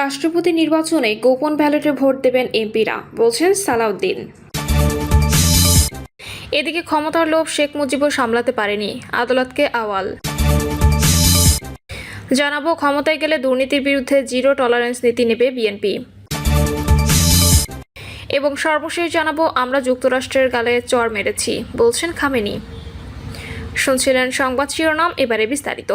রাষ্ট্রপতি নির্বাচনে গোপন ব্যালটে ভোট দেবেন এমপিরা, বলছেন সালাউদ্দিন। এদিকে ক্ষমতার লোভ শেখ মুজিবও সামলাতে পারেনি আদালতকে আওয়াল। জানাব, ক্ষমতায় গেলে দুর্নীতির বিরুদ্ধে জিরো টলারেন্স নীতি নেবে বিএনপি। এবং সর্বশেষ জানাব, আমরা যুক্তরাষ্ট্রের গালে চর মেরেছি, বলছেন খামেনি। শুনছিলেন সংবাদ শিরোনাম, এবারে বিস্তারিত।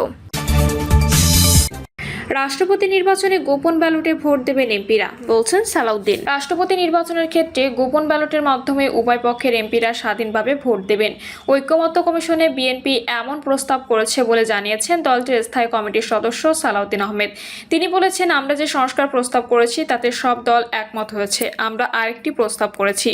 রাষ্ট্রপতি নির্বাচনে গোপন ব্যালটে ভোট দেবেন এমপিরা, বলছেন সালাউদ্দিন। রাষ্ট্রপতি নির্বাচনের ক্ষেত্রে গোপন ব্যালটের মাধ্যমে উভয় পক্ষের এমপিরা স্বাধীনভাবে ভোট দেবেন। ঐক্যমত্য কমিশনে বিএনপি এমন প্রস্তাব করেছে বলে জানিয়েছেন দলটির স্থায়ী কমিটির সদস্য সালাউদ্দিন আহমেদ। তিনি বলেছেন, আমরা যে সংস্কার প্রস্তাব করেছি, তাতে সব দল একমত হয়েছে। আমরা আরেকটি প্রস্তাব করেছি।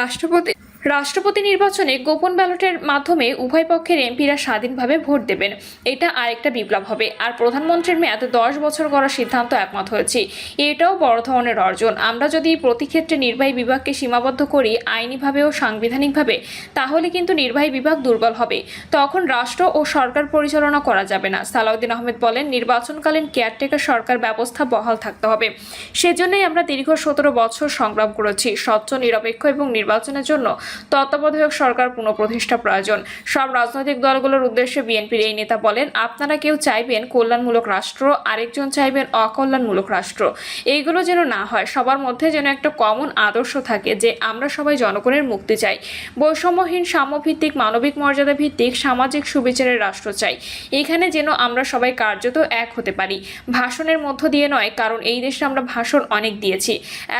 রাষ্ট্রপতি রাষ্ট্রপতি নির্বাচনে গোপন ব্যালটের মাধ্যমে উভয় পক্ষের এমপিরা স্বাধীনভাবে ভোট দেবেন। এটা আরেকটা বিপ্লব হবে। আর প্রধানমন্ত্রীর মেয়াদ দশ বছর করার সিদ্ধান্ত একমত হয়েছে। এটাও বড় ধরনের অর্জন। আমরা যদি প্রতি ক্ষেত্রে নির্বাহী বিভাগকে সীমাবদ্ধ করি আইনিভাবে ও সাংবিধানিকভাবে, তাহলে কিন্তু নির্বাহী বিভাগ দুর্বল হবে। তখন রাষ্ট্র ও সরকার পরিচালনা করা যাবে না। সালাউদ্দিন আহমেদ বলেন, নির্বাচনকালীন কেয়ারটেকার সরকার ব্যবস্থা বহাল থাকতে হবে। সেজন্যই আমরা দীর্ঘ সতেরো বছর সংগ্রাম করেছি। স্বচ্ছ, নিরপেক্ষ এবং নির্বাচনের জন্য তত্ত্বাবধায়ক সরকার পুনঃপ্রতিষ্ঠা প্রয়োজন। সব রাজনৈতিক দলগুলোর উদ্দেশ্যে বিএনপির এই নেতা বলেন, আপনারা কেউ চাইবেন কল্যাণমূলক রাষ্ট্র, আরেকজন চাইবেন অকল্যাণমূলক রাষ্ট্র। এইগুলো যেন না হয়, সবার মধ্যে যেন একটা কমন আদর্শ থাকে যে আমরা সবাই জনগণের মুক্তি চাই। বৈষম্যহীন, সাম্যভিত্তিক, মানবিক মর্যাদা ভিত্তিক সামাজিক সুবিচারের রাষ্ট্র চাই। এখানে যেন আমরা সবাই কার্যত এক হতে পারি। ভাষণের মধ্য দিয়ে নয়, কারণ এই দেশে আমরা ভাষণ অনেক দিয়েছি।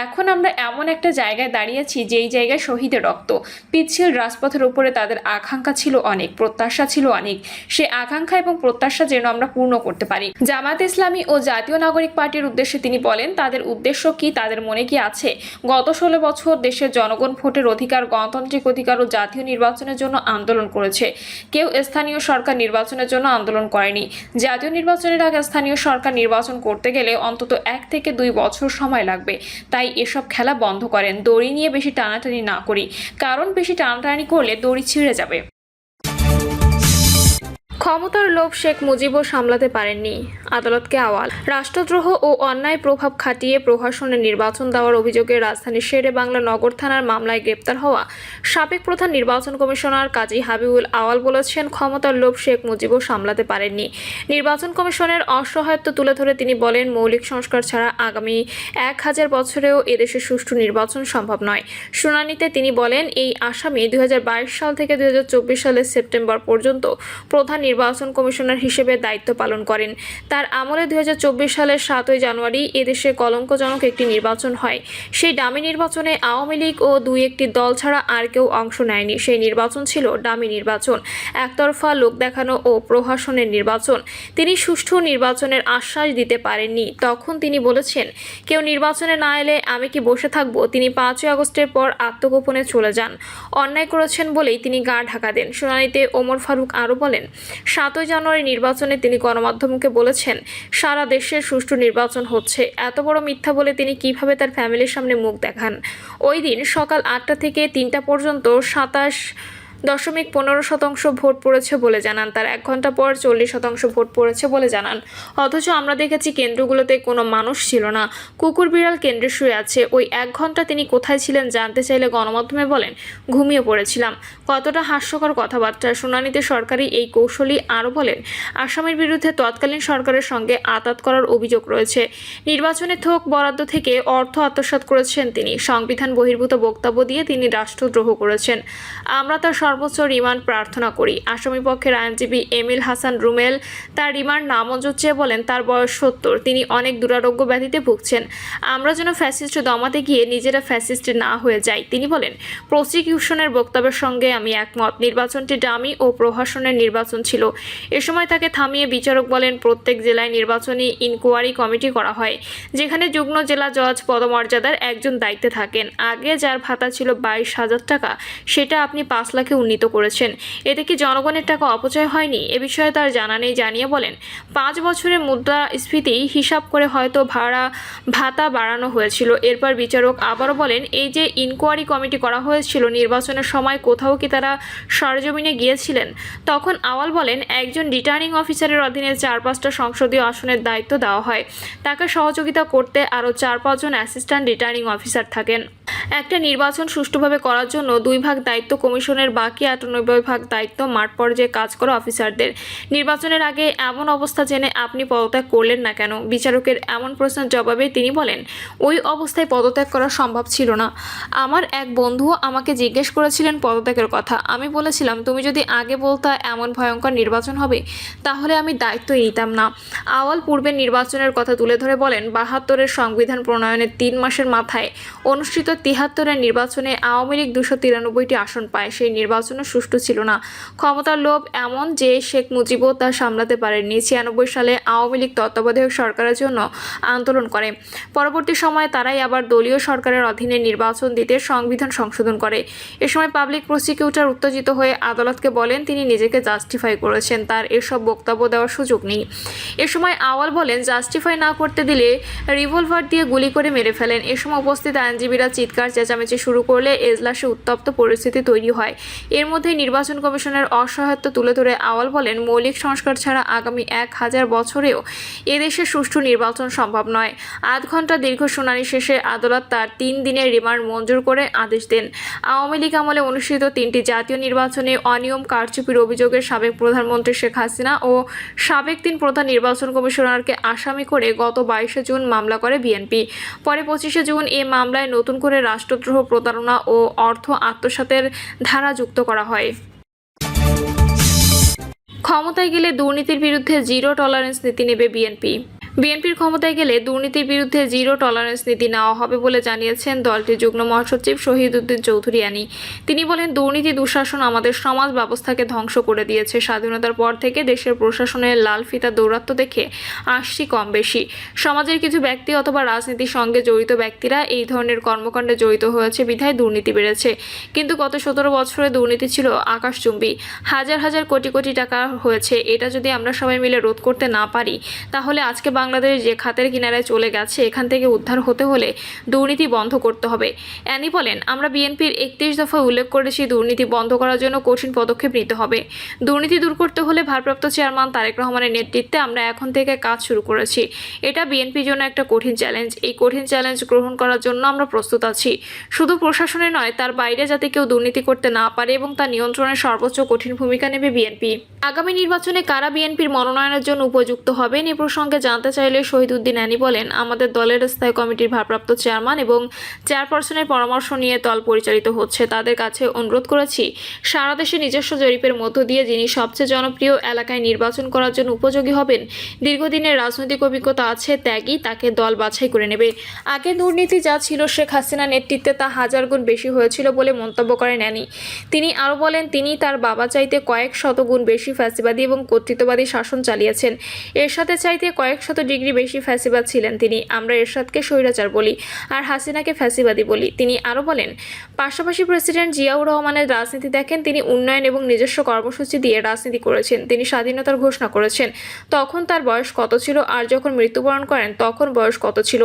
এখন আমরা এমন একটা জায়গায় দাঁড়িয়েছি যেই জায়গায় শহীদের রক্ত। পিচ্ছিল রাজপথের উপরে তাদের আকাঙ্ক্ষা ছিল অনেক, প্রত্যাশা ছিল অনেক। সে আকাঙ্ক্ষা এবং প্রত্যাশা যেন আমরা পূর্ণ করতে পারি। জামাত ইসলামী ও জাতীয় নাগরিক পার্টির উদ্দেশ্যে তিনি বলেন, তাদের উদ্দেশ্য কি, তাদের মনে কি আছে? গত ষোলো বছর দেশের জনগণ ভোটের অধিকার, গণতান্ত্রিক অধিকার ও জাতীয় নির্বাচনের জন্য আন্দোলন করেছে। কেউ স্থানীয় সরকার নির্বাচনের জন্য আন্দোলন করেনি। জাতীয় নির্বাচনের আগে স্থানীয় সরকার নির্বাচন করতে গেলে অন্তত এক থেকে দুই বছর সময় লাগবে। তাই এসব খেলা বন্ধ করেন। দড়ি নিয়ে বেশি টানাটানি না করি। কারণ বেশি টানাটানি করলে দড়ি ছিঁড়ে যাবে। ক্ষমতার লোভ শেখ মুজিবও সামলাতে পারেননি। আদালতকে আওয়াল। রাষ্ট্রদ্রোহ ও অন্যায় প্রভাব খাটিয়ে প্রশাসনে নির্বাচন দেওয়ার অভিযোগে রাজধানীর শেরে বাংলা নগর থানার মামলায় গ্রেপ্তার হওয়া সাবেক প্রধান নির্বাচন কমিশনার কাজী হাবিবুল আওয়াল বলেছেন, ক্ষমতার লোভ শেখ মুজিবও সামলাতে পারেননি। নির্বাচন কমিশনের অসহায়ত্ব তুলে ধরে তিনি বলেন, মৌলিক সংস্কার ছাড়া আগামী এক হাজার বছরেও এদেশে সুষ্ঠু নির্বাচন সম্ভব নয়। শুনানিতে তিনি বলেন, এই আসামি দুই হাজার বাইশ সাল থেকে দুই হাজার চব্বিশ সালের সেপ্টেম্বর পর্যন্ত প্রধান নির্বাচন কমিশনার হিসেবে দায়িত্ব পালন করেন। তার আমলে দুই হাজার চব্বিশ সালের সাতই জানুয়ারি এদেশে কলঙ্কজনক একটি নির্বাচন হয়। সেই ডামি নির্বাচনে আওয়ামী লীগ ও দুই একটি দল ছাড়া আর কেউ অংশ নেয়নি। সেই নির্বাচন ছিল ডামি নির্বাচন, একতরফা লোক দেখানো ও প্রশাসনের নির্বাচন। তিনি সুষ্ঠু নির্বাচনের আশ্বাস দিতে পারেননি। তখন তিনি বলেছেন, কেউ নির্বাচনে না এলে আমি কি বসে থাকব? তিনি পাঁচই আগস্টের পর আত্মগোপনে চলে যান। অন্যায় করেছেন বলেই তিনি গা ঢাকা দেন। শুনানিতে ওমর ফারুক আরও বলেন সাতই জানুয়ারি নির্বাচনে তিনি গণমাধ্যমকে বলেছেন, সারা দেশের সুষ্ঠু নির্বাচন হচ্ছে। এত বড় মিথ্যা বলে তিনি কীভাবে তার ফ্যামিলির সামনে মুখ দেখান? ওই দিন সকাল আটটা থেকে তিনটা পর্যন্ত সাতাশ দশমিক পনেরো শতাংশ ভোট পড়েছে বলে জানান তার। এক ঘণ্টা পর চল্লিশ শতাংশ ভোট পড়েছে বলে জানান। অথচ আমরা দেখেছি কেন্দ্রগুলোতে কোনো মানুষ ছিল না। কুকুর বিড়াল কেন্দ্রে শুয়ে আছে। ওই এক ঘণ্টা তিনি কোথায় ছিলেন জানতে চাইলে গণমাধ্যমে বলেন, ঘুমিয়ে পড়েছিলাম। কতটা হাস্যকর কথাবার্তা। শুনানিতে সরকারি এই কৌশলী আরও বলেন, আসামের বিরুদ্ধে তৎকালীন সরকারের সঙ্গে আতাত করার অভিযোগ রয়েছে। নির্বাচনে থোক বরাদ্দ থেকে অর্থ আত্মসাৎ করেছেন তিনি। সংবিধান বহির্ভূত বক্তব্য দিয়ে তিনি রাষ্ট্রদ্রোহ করেছেন। আমরা তার সর্বোচ্চ রিমান্ড প্রার্থনা করি। আসামি পক্ষের আইনজীবী এমিল হাসান রুমেল তার রিমান্ড নামঞ্জুর চেয়ে বলেন, তার বয়স সত্তর, তিনি অনেক দুরারোগ্য ব্যাধিতে ভুগছেন। আমরা যেন ফ্যাসিস্ট দমাতে গিয়ে নিজেরা ফ্যাসিস্ট না হয়ে যাই। তিনি বলেন, প্রসিকিউশনের বক্তব্যের সঙ্গে আমি একমত। নির্বাচনটি ডামি ও প্রহসনের নির্বাচন ছিল। এ সময় তাকে থামিয়ে বিচারক বলেন, প্রত্যেক জেলায় নির্বাচনী ইনকোয়ারি কমিটি করা হয়, যেখানে যুগ্ম জেলা জজ পদমর্যাদার একজন দায়িত্বে থাকেন। আগে যার ভাতা ছিল বাইশ হাজার টাকা, সেটা আপনি পাঁচ লাখে উন্নীত করেছেন। এতে কি জনগণের টাকা অপচয় হয়নি? এ বিষয়ে তার জানা নেই, জানিয়ে বলেন, পাঁচ বছরের মুদ্রাস্ফীতি হিসাব করে হয়তো ভাড়া, ভাতা বাড়ানো হয়েছিল। এরপর বিচারক আবারও বলেন, এই যে ইনকোয়ারি কমিটি করা হয়েছিল নির্বাচনের সময় কোথাও কি তারা সরজমিনে গিয়েছিলেন? তখন আওয়াল বলেন, একজন রিটার্নিং অফিসারের অধীনে চার পাঁচটা সংসদীয় আসনের দায়িত্ব দেওয়া হয়। তাকে সহযোগিতা করতে আরও চার পাঁচজন অ্যাসিস্ট্যান্ট রিটার্নিং অফিসার থাকেন। একটা নির্বাচন সুষ্ঠুভাবে করার জন্য দুই ভাগ দায়িত্ব কমিশনের, বাকি আটানব্বই ভাগ দায়িত্ব মাঠ পর্যায়ে কাজ করা অফিসারদের। নির্বাচনের আগে এমন অবস্থা জেনে আপনি পদত্যাগ করলেন না কেন? বিচারকের এমন প্রশ্নের জবাবে তিনি বলেন, ওই অবস্থায় পদত্যাগ করা সম্ভব ছিল না। আমার এক বন্ধুও আমাকে জিজ্ঞেস করেছিলেন পদত্যাগের কথা। আমি বলেছিলাম, তুমি যদি আগে বলতা এমন ভয়ঙ্কর নির্বাচন হবে, তাহলে আমি দায়িত্বই নিতাম না। আওয়াল পূর্বের নির্বাচনের কথা তুলে ধরে বলেন, বাহাত্তরের সংবিধান প্রণয়নের তিন মাসের মাথায় অনুষ্ঠিত তিহাত্তরের নির্বাচনে আওয়ামী লীগ দুশো তিরানব্বইটি আসন পায়। সেই নির্বাচনও সুষ্ঠু ছিল না। ক্ষমতার লোভ এমন যে শেখ মুজিবও তা সামলাতে পারেননি। ছিয়ানব্বই সালে আওয়ামী লীগ তত্ত্বাবধায়ক সরকারের জন্য আন্দোলন করে। পরবর্তী সময়ে তারাই আবার দলীয় সরকারের অধীনে নির্বাচন দিতে সংবিধান সংশোধন করে। এ সময় পাবলিক প্রসিকিউটর উত্তেজিত হয়ে আদালতকে বলেন, তিনি নিজেকে জাস্টিফাই করেছেন। তার এসব বক্তব্য দেওয়ার সুযোগ নেই। এ সময় আওয়াল বলেন, জাস্টিফাই না করতে দিলে রিভলভার দিয়ে গুলি করে মেরে ফেলেন। এ সময় উপস্থিত আইনজীবীরা চিৎকার চেঁচামেচি শুরু করলে এজলাসে উত্তপ্ত পরিস্থিতি তৈরি হয়। এর মধ্যে নির্বাচন কমিশনের অসহায়ত্ব তুলে ধরে আওয়াল বলেন, মৌলিক সংস্কার ছাড়া আগামী এক হাজার বছরেও এদেশে সুষ্ঠু নির্বাচন সম্ভব নয়। আধ ঘণ্টা দীর্ঘ শুনানি শেষে আদালত তার তিন দিনের রিমান্ড মঞ্জুর করে আদেশ দেন। আওয়ামী লীগ আমলে অনুষ্ঠিত তিনটি জাতীয় নির্বাচনে অনিয়ম কারচুপির অভিযোগে সাবেক প্রধানমন্ত্রী শেখ হাসিনা ও সাবেক তিন প্রধান নির্বাচন কমিশনারকে আসামি করে গত বাইশে জুন মামলা করে বিএনপি। পরে পঁচিশে জুন এ মামলায় নতুন করে রাষ্ট্রদ্রোহ প্রতারণা ও অর্থ আত্মসাতের ধারা যুক্ত করা হয়। ক্ষমতায় গেলে দুর্নীতির বিরুদ্ধে জিরো টলারেন্স নীতি নেবে বিএনপি। বিএনপির ক্ষমতায় গেলে দুর্নীতির বিরুদ্ধে জিরো টলারেন্স নীতি নেওয়া হবে বলে জানিয়েছেন দলটির যুগ্ম মহাসচিব শহীদ উদ্দিন চৌধুরী আনি। তিনি বলেন, দুর্নীতি, দুঃশাসন আমাদের সমাজ ব্যবস্থাকে ধ্বংস করে দিয়েছে। স্বাধীনতার পর থেকে দেশের প্রশাসনের লাল ফিতা দৌরাত্ম দেখে আসছি কম বেশি। সমাজের কিছু ব্যক্তি অথবা রাজনীতির সঙ্গে জড়িত ব্যক্তিরা এই ধরনের কর্মকাণ্ডে জড়িত হয়েছে বিধায় দুর্নীতি বেড়েছে। কিন্তু গত সতেরো বছরে দুর্নীতি ছিল আকাশচুম্বী। হাজার হাজার কোটি কোটি টাকা হয়েছে। এটা যদি আমরা সবাই মিলে রোধ করতে না পারি, তাহলে আজকে বাংলাদেশ যে খাতের কিনারায় চলে গেছে, এখান থেকে উদ্ধার হতে হলে দুর্নীতি বন্ধ করতে হবে। অ্যানি বলেন, আমরা বিএনপির একত্রিশ দফা উল্লেখ করেছি দুর্নীতি বন্ধ করার জন্য কঠিন পদক্ষেপ নিতে হবে। দুর্নীতি দূর করতে হলে ভারপ্রাপ্ত চেয়ারম্যান তারেক রহমানের নেতৃত্বে আমরা এখন থেকে কাজ শুরু করেছি। এটা বিএনপির জন্য একটা কঠিন চ্যালেঞ্জ। এই কঠিন চ্যালেঞ্জ গ্রহণ করার জন্য আমরা প্রস্তুত আছি। শুধু প্রশাসনে নয়, তার বাইরে যাতে কেউ দুর্নীতি করতে না পারে এবং তা নিয়ন্ত্রণের সর্বোচ্চ কঠিন ভূমিকা নেবে বিএনপি। আগামী নির্বাচনে কারা বিএনপির মনোনয়নের জন্য উপযুক্ত হবেন এ প্রসঙ্গে জানতে চাইলে শহীদউদ্দিন আনি বলেন, আমাদের দলের স্থায়ী কমিটির ভারপ্রাপ্ত চেয়ারম্যান এবং চেয়ারপারসনের পরামর্শ নিয়ে দল পরিচালিত হচ্ছে। তাদের কাছে অনুরোধ করেছি, সারা দেশে নিজস্ব জরিপের মধ্য দিয়ে যিনি সবচেয়ে জনপ্রিয় এলাকায় নির্বাচন করার জন্য উপযোগী হবেন, দীর্ঘদিনের রাজনৈতিক অভিজ্ঞতা আছে ত্যাগই তাকে দল বাছাই করে নেবে। আগে দুর্নীতি যা ছিল শেখ হাসিনা নেতৃত্বে তা হাজার গুণ বেশি হয়েছিল বলে মন্তব্য করেন অ্যানি। তিনি আরও বলেন, তিনি তার বাবা চাইতে কয়েক শত গুণ বেশি ফ্যাসিবাদী এবং কর্তৃত্ববাদী শাসন চালিয়েছেন। এর সাথে চাইতে কয়েক শত ডিগ্রি বেশি ফ্যাসিবাদ ছিলেন। তিনি আমরা এরশাদকে স্বৈরাচার বলি আর হাসিনাকে ফ্যাসিবাদী বলি। তিনি আরও বলেন, পাশাপাশি প্রেসিডেন্ট জিয়াউর রহমানের রাজনীতি দেখেন, তিনি উন্নয়ন এবং নিজস্ব কর্মসূচি দিয়ে রাজনীতি করেছেন, তিনি স্বাধীনতার ঘোষণা করেছেন। তখন তার বয়স কত ছিল আর যখন মৃত্যুবরণ করেন, তখন বয়স কত ছিল?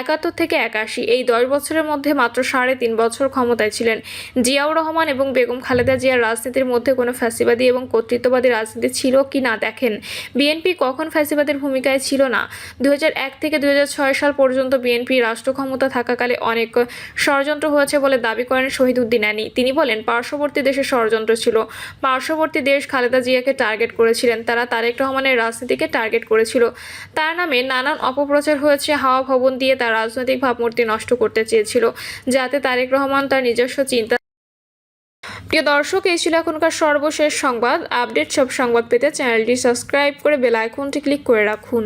একাত্তর থেকে একাশি। এই দশ বছরের মধ্যে মাত্র সাড়ে তিন বছর ক্ষমতায় ছিলেন। জিয়াউর রহমান এবং বেগম খালেদা জিয়ার রাজনীতির মধ্যে কোনো ফ্যাসিবাদী এবং কর্তৃত্ববাদী রাজনীতি ছিল কি না দেখেন। বিএনপি কখন ফ্যাসিবাদের ভূমিকায় ছিল না দু থেকে দুই হাজার ছয় সাল পর্যন্ত বিএনপি রাষ্ট্র ক্ষমতা থাকাকালে অনেক ষড়যন্ত্র হয়েছে বলে দাবি করেন শহীদ উদ্দিন আনি তিনি বলেন, পার্শ্ববর্তী দেশে ষড়যন্ত্র ছিল। পার্শ্ববর্তী দেশ খালেদা জিয়াকে টার্গেট করেছিলেন। তারা তারেক রহমানের রাজনীতিকে টার্গেট করেছিল। তার নামে নানান অপপ্রচার হয়েছে। হাওয়া ভবন দিয়ে তার রাজনৈতিক ভাবমূর্তি নষ্ট করতে চেয়েছিল, যাতে তারেক রহমান তার নিজস্ব চিন্তা প্রিয় দর্শক, এই ছিল এখনকার সর্বশেষ সংবাদ। আপডেট সব সংবাদ পেতে চ্যানেলটি সাবস্ক্রাইব করে বেল আইকনটি ক্লিক করে রাখুন।